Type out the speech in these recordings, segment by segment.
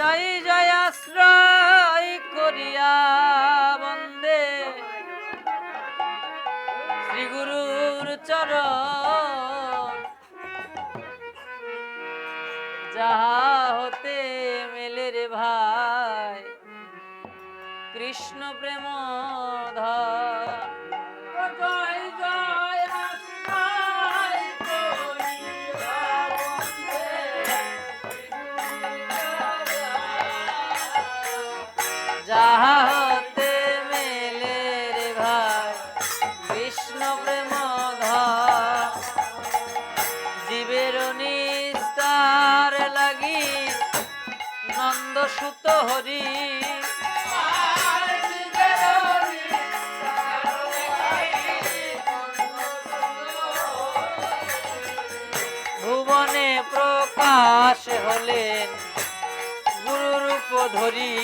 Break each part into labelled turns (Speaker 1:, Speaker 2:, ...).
Speaker 1: জয় জয় আশ্রয় করিয়া বন্দে। শ্রী গুরুর চরণ। যাহা হতে মেলে রে ভাই, কৃষ্ণ প্রেম জয় কৃষ্ণ প্রেম জীবের নিস্তার লাগি নন্দ সুত হরি। ভুবনে প্রকাশ হলেন গুরুরূপ ধরি।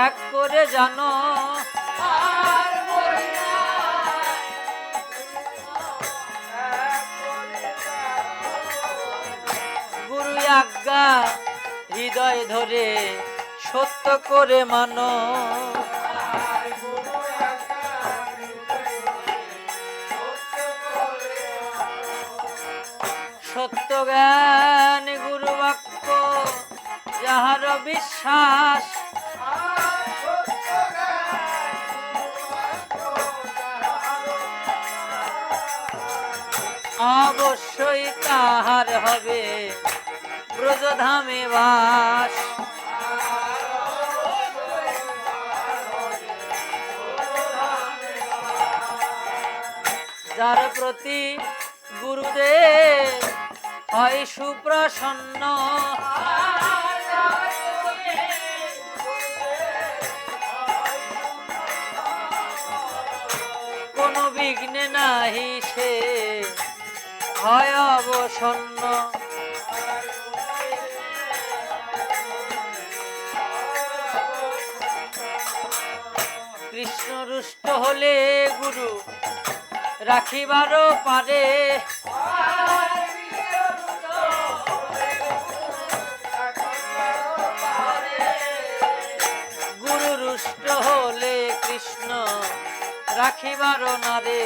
Speaker 1: এক করে জানো। গুরু আজ্ঞা, হৃদয় ধরে সত্য করে মানো। সত্য জ্ঞান, গুরু বাক্য, যাহার বিশ্বাস অবশ্যই তাহার হবে। ব্রজধামে বাস। যার প্রতি গুরুদেব হয় সুপ্রসন্ন। কোনো বিঘ্নে নাহি সে। হয় অবসন্ন কৃষ্ণ রুষ্ট হলে গুরু রাখিবারও পারে। গুরু রুষ্ট হলে কৃষ্ণ রাখিবারও না রে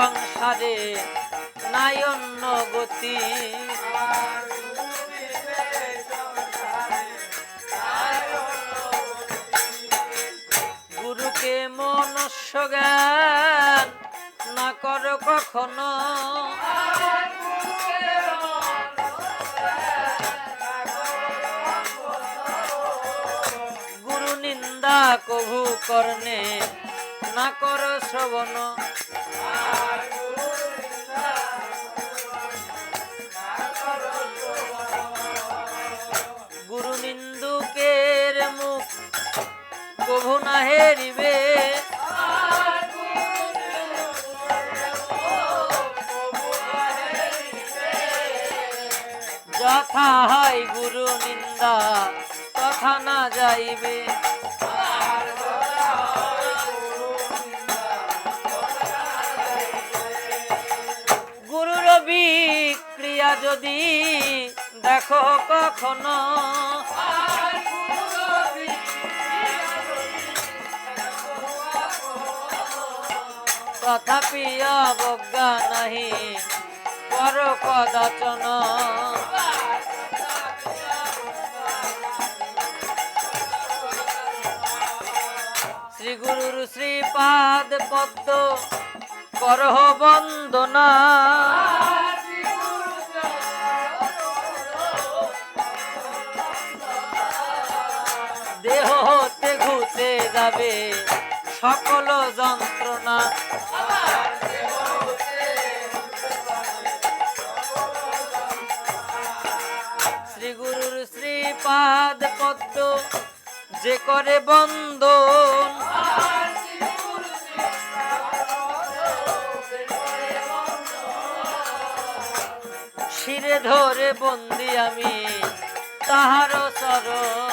Speaker 1: সংসারে নাই অন্য গতি। গুরুকে মনুষ্য জ্ঞান না কর কখনো। গুরু নিন্দা কভু কর্ণে না কর শ্রবণ। নিন্দা তথা না যাইবে। গুরুর বিক্রিয়া যদি দেখো কখনো তথাপি অবজ্ঞা নাহি পর কদাচন। পাদ পদ্ম করহ বন্দনা। দেহ হতে ঘুতে যাবে সকল যন্ত্রণা। শ্রী গুরুর শ্রীপাদ পদ্ম যে করে বন্ধ বন্দী আমি তাহার চরণ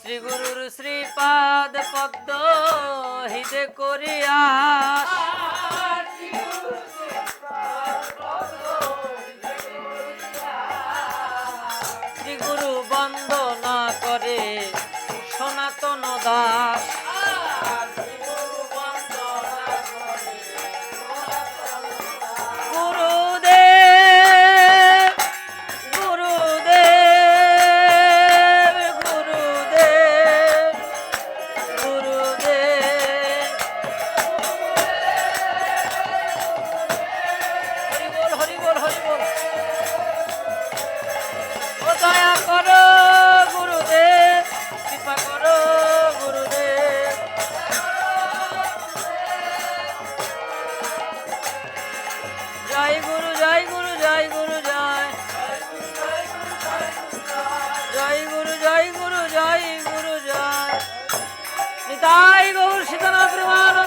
Speaker 1: শ্রীগুরুর শ্রীপাদ পদ্ম হিদে করিয়া 最後、下のアプリワード